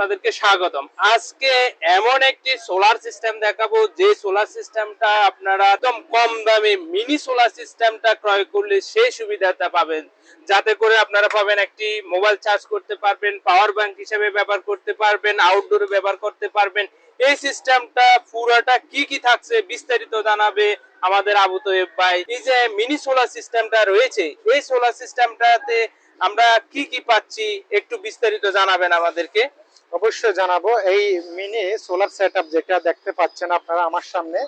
আপনাদেরকে স্বাগতম। আজকে এমন একটি সোলার সিস্টেম দেখাবো, যে সোলার সিস্টেমটা আপনারা একদম কম দামে মিনি সোলার সিস্টেমটা ক্রয় করলে সেই সুবিধাটা পাবেন। যাতে করে আপনারা পাবেন একটি মোবাইল চার্জ করতে পারবেন পাওয়ার ব্যাংক হিসেবে ব্যবহার করতে পারবেন আউটডোরে ব্যবহার করতে পারবেন। এই সিস্টেমটা পুরোটা কি কি থাকছে বিস্তারিত জানাবে আমাদের আবু তৈব ভাই। এই যে মিনি সোলার সিস্টেমটা রয়েছে, এই সোলার সিস্টেমটাতে আমরা কি কি পাচ্ছি একটু বিস্তারিত জানাবেন আমাদেরকে। অবশ্যই জানাব, এই মিনি সোলার সেটআপ যেটা দেখতে পাচ্ছেন আপনারা আমার সামনে,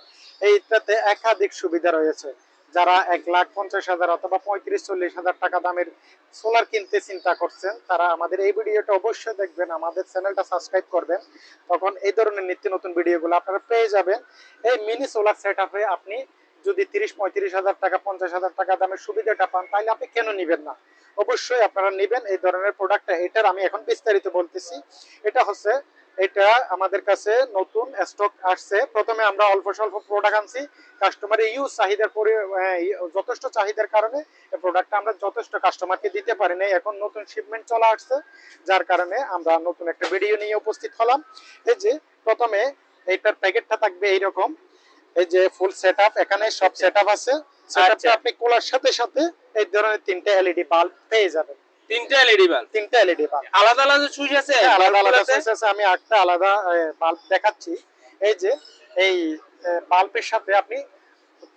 এইটাতে একাধিক সুবিধা রয়েছে। যারা এক লাখ পঞ্চাশ হাজার অথবা পঁয়ত্রিশ চল্লিশ হাজার টাকা দামের সোলার কিনতে চিন্তা করছেন, তারা আমাদের এই ভিডিওটা অবশ্যই দেখবেন, আমাদের চ্যানেলটা সাবস্ক্রাইব করবেন। তখন এই ধরনের নিত্য নতুন ভিডিওগুলো আপনারা পেয়ে যাবেন। এই মিনি সোলার সেটআপে আপনি যদি তিরিশ, পঁয়ত্রিশ হাজার টাকা, পঞ্চাশ হাজার টাকা দামের সুবিধাটা পান, তাহলে আপনি কেন নিবেন না? অবশ্যই আপনারা নেবেন এই ধরনের প্রোডাক্টটা এটার আমি এখন বিস্তারিত বলতেছি। এটা হচ্ছে, এটা আমাদের কাছে নতুন স্টক আসছে। প্রথমে আমরা অল্প স্বল্প প্রোডাক্ট আনছি। কাস্টমারের ইউজ চাহিদার পরে যথেষ্ট চাহিদার কারণে এই প্রোডাক্টটা আমরা যথেষ্ট কাস্টমারকে দিতে পারি নাই। এখন নতুন শিপমেন্ট চলে আসছে, যার কারণে আমরা নতুন একটা ভিডিও নিয়ে উপস্থিত হলাম। এই যে, প্রথমে এইটার প্যাকেটটা থাকবে এইরকম। এই যে ফুল সেটআপ এখানে সব সেটআপ আছে। সেটআপটা আচ্ছা। আপনি খোলার সাথে সাথে এই ধরনের তিনটে এলইডি বাল্ব পেয়ে যাবেন। তিনটা এলইডি বাল্ব তিনটা এলইডি বাল্ব আলাদা আলাদা সুইচ আছে? হ্যাঁ, আলাদা আলাদা size আছে। আমি আটটা আলাদা বাল্ব দেখাচ্ছি। এই যে এই বাল্বের সাথে আপনি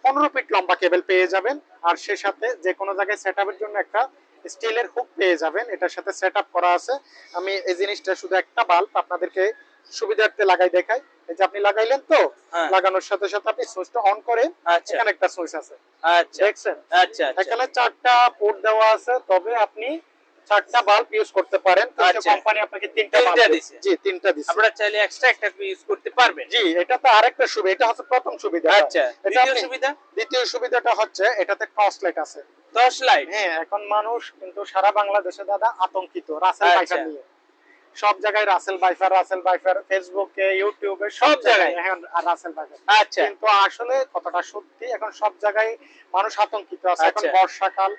পনেরো ফিট লম্বা কেবল পেয়ে যাবেন। আর সে সাথে যে কোনো জায়গায় সেট জন্য একটা স্টিলের হুক পেয়ে যাবেন। এটার সাথে সেট করা আছে। আমি এই জিনিসটা শুধু একটা বাল্ব আপনাদেরকে সুবিধার্থে লাগাই দেখাই। এই যে আপনি লাগাইলেন তো হ্যাঁ। লাগানোর সাথে সাথে আপনি সুইচটা অন করেন আচ্ছা। এখানে একটা সুইচ আছে। আচ্ছা। দেখছেন? আচ্ছা আচ্ছা। এখানে চারটা পোর্ট দেওয়া আছে তবে আপনি চারটা বাল্ব ইউজ করতে পারেন। কিন্তু আচ্ছা। কোম্পানি আপনাকে তিনটা বাল্ব দিছে। জি তিনটা দিছে আপনারা চাইলে এক্সট্রা একটা ইউজ করতে পারবেন। জি এটা তো আরেকটা সুবিধা এটা হচ্ছে প্রথম সুবিধা। আচ্ছা দ্বিতীয় সুবিধা? দ্বিতীয় সুবিধাটা হচ্ছে এটাতে টর্চ লাইট আছে। দশ লাইট হ্যাঁ এখন মানুষ কিন্তু সারা বাংলাদেশে দাদা আতঙ্কিত রাসেল। বাইফার নিয়ে। সব জায়গায় রাসেল বাইফার রাসেল বাইফার ফেসবুকে ইউটিউবে সব জায়গায়। এখন রাসেল বাইফার। আচ্ছা। কিন্তু আসলে কতটা সত্যি এখন সব জায়গায় মানুষ আতঙ্কিত আছে। এখন আচ্ছা। বর্ষাকাল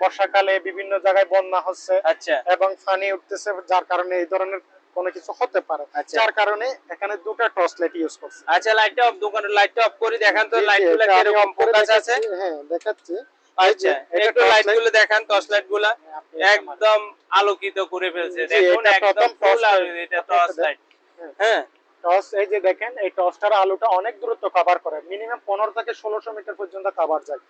বর্ষাকালে বিভিন্ন জায়গায় বন্যা হচ্ছে আচ্ছা। এবং ফানি উঠতেছে যার কারণে এই ধরনের কোনো কিছু হতে পারে। আচ্ছা। যার কারণে এখানে দুটো টর্চ লাইট ইউজ করছে। আচ্ছা লাইটটা অফ দোকানের লাইটটা অফ করে দেখান তো জি, জি, লাইটগুলো কীরকম ফোকাস আছে। হ্যাঁ দেখাচ্ছি। আচ্ছা এটা একটু লাইটগুলো দেখান টর্চ লাইটগুলা হ্যাঁ, এটা একদম আলোকিত করে ফেলছে দেখুন একদম ফুল আলো এটা টর্চ লাইট হ্যাঁ। এই যে দেখেন এই টর্চটার আলোটা অনেক দূরত্ব কভার করে মিনিমাম পনেরো থেকে ষোলোশো মিটার পর্যন্ত কভার যায়।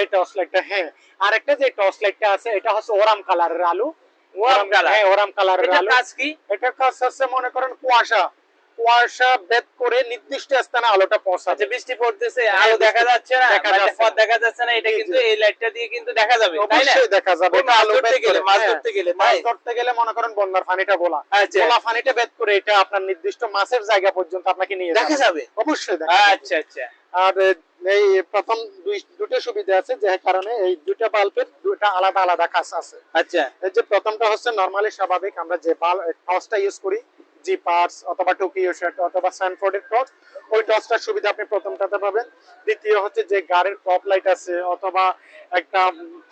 এই টর্চ লাইটটা হ্যাঁ। আর একটা যে টর্চ লাইটটা আছে এটা হচ্ছে ওরাম কালারের আলু। কালার হ্যাঁ ওরাম কালারের এটা আলু। কাজ কি? এটা কাজ হচ্ছে মনে করেন কুয়াশা। কুয়াশা বেদ করে নির্দিষ্ট স্থানে আলোটা পৌঁছাবে। আচ্ছা বৃষ্টি পড়তেছে হ্যাঁ, আলো দেখা যাচ্ছে না দেখা মানে যাচ্ছে পথ দেখা যাচ্ছে না এটা কিন্তু এই লাইটটা দিয়ে কিন্তু দেখা যাবে তাই না? অবশ্যই দেখা যাবে এটা আলো বেদ গেলে মাছ হ্যাঁ। ধরতে গেলে মাছ ধরতে গেলে মনে করেন বন্যার পানিটা বলা আচ্ছা। বলা পানিটা বেদ করে এটা আপনার নির্দিষ্ট মাছের জায়গা পর্যন্ত আপনাকে নিয়ে দেখা যাবে? অবশ্যই দেখা। আচ্ছা আচ্ছা। আর এই প্রথম দুই দুটো সুবিধা আছে যে কারণে এই দুটো বাল্বের দুটো আলাদা আলাদা কাজ আছে। আচ্ছা। এই যে প্রথমটা হচ্ছে নরমালি স্বাভাবিক আমরা যে বাল্ব টর্চটা ইউজ করি জি পার্স অথবা টোকিও শার্ট অথবা স্যানফোর্ডের টর্চ ওই টর্চটার সুবিধা আপনি প্রথমটাতে পাবেন। দ্বিতীয় হচ্ছে যে গাড়ির টপ লাইট আছে অথবা একটা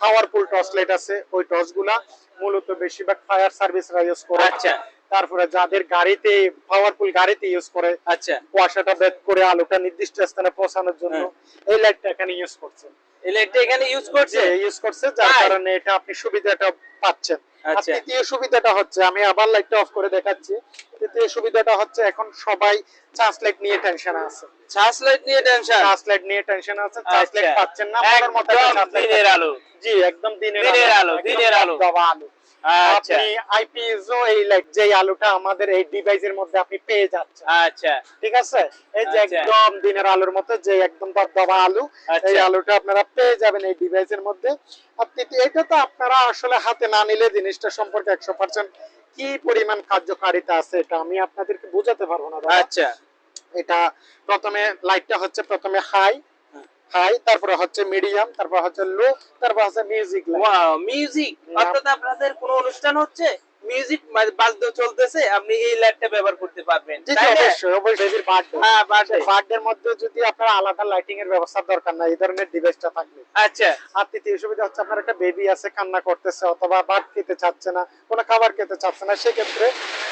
পাওয়ারফুল টর্চ লাইট আছে, ওই টর্চগুলা মূলত বেশিরভাগ ফায়ার সার্ভিসরা ইউজ করে। আচ্ছা। তারপরে যাদের গাড়িতে পাওয়ারফুল গাড়িতে ইউজ করে আচ্ছা। কুয়াশাটা বেদ করে আলোটা নির্দিষ্ট স্থানে পৌঁছানোর জন্য হ্যাঁ। এই লাইটটা এখানে ইউজ করছে। এই লাইটটা এখানে ইউজ করছে? ইউজ করছে যার কারণে এটা আপনি সুবিধাটা পাচ্ছেন। আচ্ছা। তৃতীয় সুবিধাটা হচ্ছে আমি আবার লাইটটা অফ করে দেখাচ্ছি। তৃতীয় সুবিধাটা হচ্ছে এখন সবাই চার্জ লাইট নিয়ে টেনশন আছে। সার্চ লাইট নিয়ে টেনশন চার্জ লাইট নিয়ে টেনশন আছে চার্জ লাইট আচ্ছা। পাচ্ছেন না আপনার মতো দিনের আলো। জি একদম দিনের আলো, দিনের আলো। আলো। আপনি আইপিএসও এই লাইট যে আলোটা আমাদের এই ডিভাইসের মধ্যে আপনি পেয়ে যাচ্ছেন। আচ্ছা। ঠিক আছে? এই যে আচ্ছা। একদম দিনের আলোর মতো যে একদম দবদবা আলু আচ্ছা। এই আলুটা আপনারা পেয়ে যাবেন এই ডিভাইসের মধ্যে। তৃতীয় এটা তো আপনারা আসলে হাতে না নিলে জিনিসটা সম্পর্কে একশো পার্সেন্ট কি পরিমাণ কার্যকারিতা আছে এটা আমি আপনাদেরকে বোঝাতে পারব না আচ্ছা। এটা প্রথমে লাইটটা হচ্ছে প্রথমে হাই হাই তারপরে হচ্ছে মিডিয়াম তারপর হচ্ছে লো তারপর হচ্ছে মিউজিক ওয়াও মিউজিক অর্থাৎ আপনাদের কোনো অনুষ্ঠান হচ্ছে মিউজিক বাজতে চলতেছে আপনি এই লাইটটা ব্যবহার করতে পারবেন। অবশ্যই অবশ্যই। হ্যাঁ বার্থডের মধ্যে যদি আপনার আলাদা লাইটিং এর ব্যবস্থা দরকার নাই এই ধরনের ডিভাইসটা থাকবে আচ্ছা। আর তৃতীয় সুবিধা হচ্ছে আপনার একটা বেবি আছে কান্না করতেছে অথবা ভাত খেতে চাচ্ছে না কোনো খাবার খেতে চাচ্ছে না সেক্ষেত্রে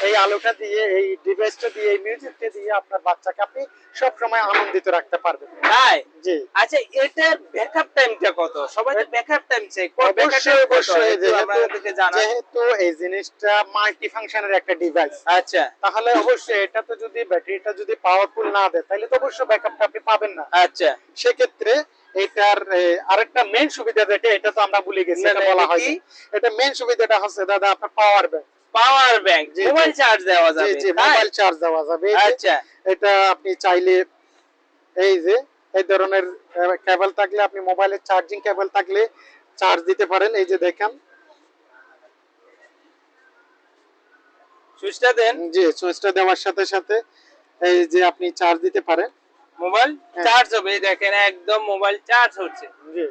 এই আলোটা দিয়ে এই ডিভাইসটা দিয়ে এই মিউজিকটা দিয়ে আপনার বাচ্চাকে আপনি সব সময় আনন্দিত রাখতে পারবেন। তাই? জি। আচ্ছা এটার ব্যাকআপ টাইমটা কত? সবাই তো ব্যাকআপ টাইম চাই অবশ্যই অবশ্যই যেহেতু আমাদেরকে জানা যেহেতু এই জিনিসটা মাল্টি ফাংশনের একটা ডিভাইস আচ্ছা। তাহলে অবশ্যই এটা তো যদি ব্যাটারিটা যদি পাওয়ারফুল না দেয় তাহলে তো অবশ্যই ব্যাকআপটা আপনি পাবেন না। আচ্ছা। সেক্ষেত্রে এটার আরেকটা মেইন সুবিধা যেটা এটা তো আমরা ভুলে গেছি এটা বলা হয় এটা মেইন সুবিধাটা হচ্ছে দাদা আপনার power bank power bank mobile. Charge দেওয়া যাবে জি মোবাইল চার্জ দেওয়া যাবে আচ্ছা এটা আপনি চাইলে এই যে এই ধরনের কেবল থাকলে আপনি মোবাইলের চার্জিং কেবল থাকলে চার্জ দিতে পারেন এই যে দেখেন সুইচটা দেন জি সুইচটা দেওয়ার সাথে সাথে এই যে আপনি চার্জ দিতে পারেন মোবাইল হ্যাঁ। চার্জ হবে দেখেন একদম মোবাইল চার্জ হচ্ছে জি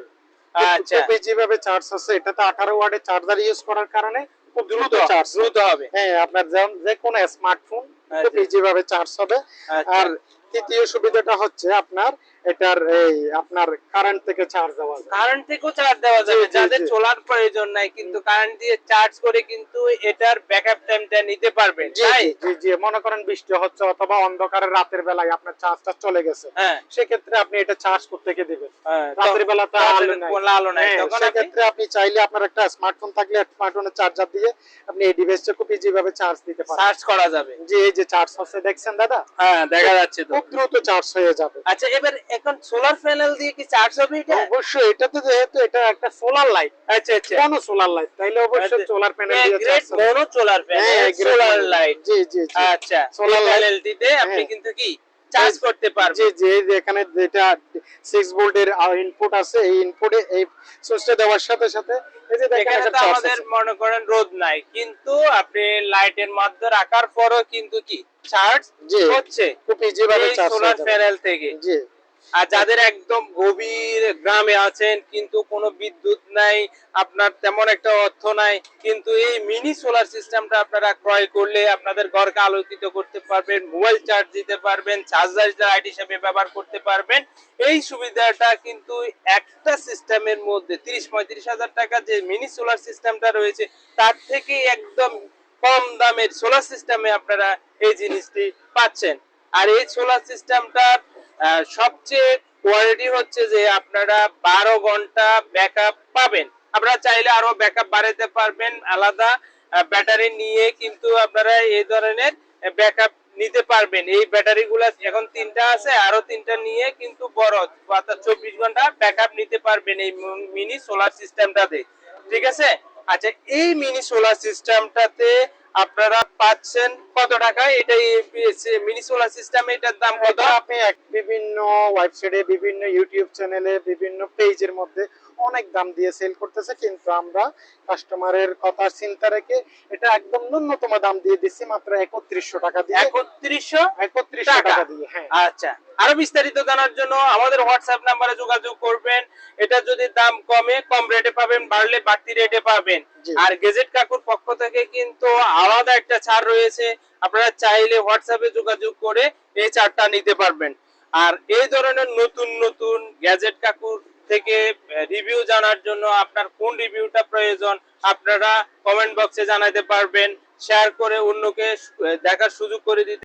আচ্ছা। যেভাবে চার্জ হচ্ছে এটাতে আঠারো ওয়ার্ডের চার্জার ইউজ করার কারণে খুব দ্রুত চার্জ দ্রুত হবে হ্যাঁ আপনার যেমন যে কোনো স্মার্টফোন খুব আচ্ছা। ইজি ভাবে চার্জ হবে আচ্ছা। আর তৃতীয় সুবিধাটা হচ্ছে আপনার এটার এই আপনার কারেন্ট থেকে চার্জ দেওয়া যায়। কারেন্ট থেকেও চার্জ দেওয়া যাবে জি, জি, যাদের জি। চলার প্রয়োজন নাই কিন্তু কারেন্ট দিয়ে চার্জ করে কিন্তু এটার ব্যাকআপ টাইমটা নিতে পারবেন তাই? জি, জি জি মনে করেন বৃষ্টি হচ্ছে অথবা অন্ধকারের রাতের বেলায় আপনার চার্জটা চলে গেছে। হ্যাঁ। সেক্ষেত্রে আপনি এটা চার্জ করতে কে দিবেন। হ্যাঁ, রাতের বেলা তো আলো নাই। আলো নাই হ্যাঁ, তখন সেক্ষেত্রে আপনি চাইলে আপনার একটা স্মার্টফোন থাকলে স্মার্টফোনের চার্জার দিয়ে আপনি এই ডিভাইসটা খুব ইজি ভাবে চার্জ দিতে পারেন। সার্চ করা যাবে। যে এই যে চার্জ হচ্ছে দেখছেন দাদা? হ্যাঁ দেখা যাচ্ছে তো। খুব দ্রুত চার্জ হয়ে যাবে। আচ্ছা এবার এখন সোলার প্যানেল দিয়ে কি চার্জ হবে এটা? অবশ্যই এটাতে যেহেতু এটা একটা সোলার লাইট আচ্ছা আচ্ছা। কোন সোলার লাইট তাইলে অবশ্যই আচ্ছা। সোলার প্যানেল দিয়ে চার্জ হবে। মোনো সোলার প্যানেল হ্যাঁ, সোলার লাইট জি জি আচ্ছা সোলার প্যানেল দিতে আপনি হ্যাঁ। কিন্তু কি চার্জ করতে পারবেন? জি জি এখানে যেটা 6 ভোল্টের ইনপুট আছে এই ইনপুটে এই সুইচটা দেওয়ার সাথে সাথে এই যে দেখেন তো আমাদের মনে করেন রোদ নাই কিন্তু আপনি লাইটের মধ্যে রাখার পরও কিন্তু কি চার্জ হচ্ছে। খুব ইজি ভাবে চার্জ সোলার প্যানেল থেকে। জি। আর যাদের একদম গভীর গ্রামে আছেন কিন্তু কোনো বিদ্যুৎ নাই আপনার তেমন একটা অর্থ নাই কিন্তু এই মিনি সোলার সিস্টেমটা আপনারা ক্রয় করলে আপনাদের ঘরকে আলোকিত করতে পারবেন মোবাইল চার্জ দিতে পারবেন চার্জার লাইট হিসেবে ব্যবহার করতে পারবেন এই সুবিধাটা কিন্তু একটা সিস্টেমের মধ্যে তিরিশ পঁয়ত্রিশ হাজার টাকা যে মিনি সোলার সিস্টেমটা রয়েছে তার থেকে একদম কম দামের সোলার সিস্টেমে আপনারা এই জিনিসটি পাচ্ছেন। আর এই সোলার সিস্টেমটার আহ, সবচেয়ে কোয়ালিটি হচ্ছে যে আপনারা বারো ঘণ্টা ব্যাকআপ পাবেন। আপনারা চাইলে আরও ব্যাকআপ বাড়াতে পারবেন, আলাদা ব্যাটারি নিয়ে কিন্তু আপনারা এই ধরনের ব্যাকআপ নিতে পারবেন। এই ব্যাটারি গুলা এখন তিনটা আছে, আরও তিনটা নিয়ে কিন্তু বড় চব্বিশ ঘণ্টা ব্যাকআপ নিতে পারবেন এই মিনি সোলার সিস্টেমটাতে ঠিক আছে? আচ্ছা এই মিনি সোলার সিস্টেমটাতে আপনারা পাচ্ছেন কত টাকা? এটা মিনি সোলার সিস্টেম এটার দাম কত? আপনি বিভিন্ন ওয়েবসাইটে বিভিন্ন ইউটিউব চ্যানেলে বিভিন্ন পেজের মধ্যে অনেক দাম দিয়ে সেল করতেছে কিন্তু আমরা কাস্টমারের কথা চিন্তা রেখে এটা একদম ন্যূনতম দাম দিয়ে দিচ্ছি মাত্র একত্রিশশো টাকা দিয়ে। একত্রিশশো একত্রিশশো টাকা। দিয়ে হ্যাঁ। আচ্ছা। আরও বিস্তারিত জানার জন্য আমাদের হোয়াটসঅ্যাপ নাম্বারে যোগাযোগ করবেন। এটা যদি দাম কমে কম রেটে পাবেন বাড়লে বাড়তি রেটে পাবেন। আর গেজেট কাকুর পক্ষ থেকে কিন্তু আলাদা একটা ছাড় রয়েছে। আপনারা চাইলে হোয়াটসঅ্যাপে যোগাযোগ করে এই ছাড়টা নিতে পারবেন। আর এই ধরনের নতুন নতুন গ্যাজেট কাকুর থেকে রিভিউ জানার জন্য আপনার কোন রিভিউটা প্রয়োজন, আপনারা কমেন্ট বক্সে জানাতে পারবেন। শেয়ার করে অন্যকে দেখার সুযোগ করে দিতে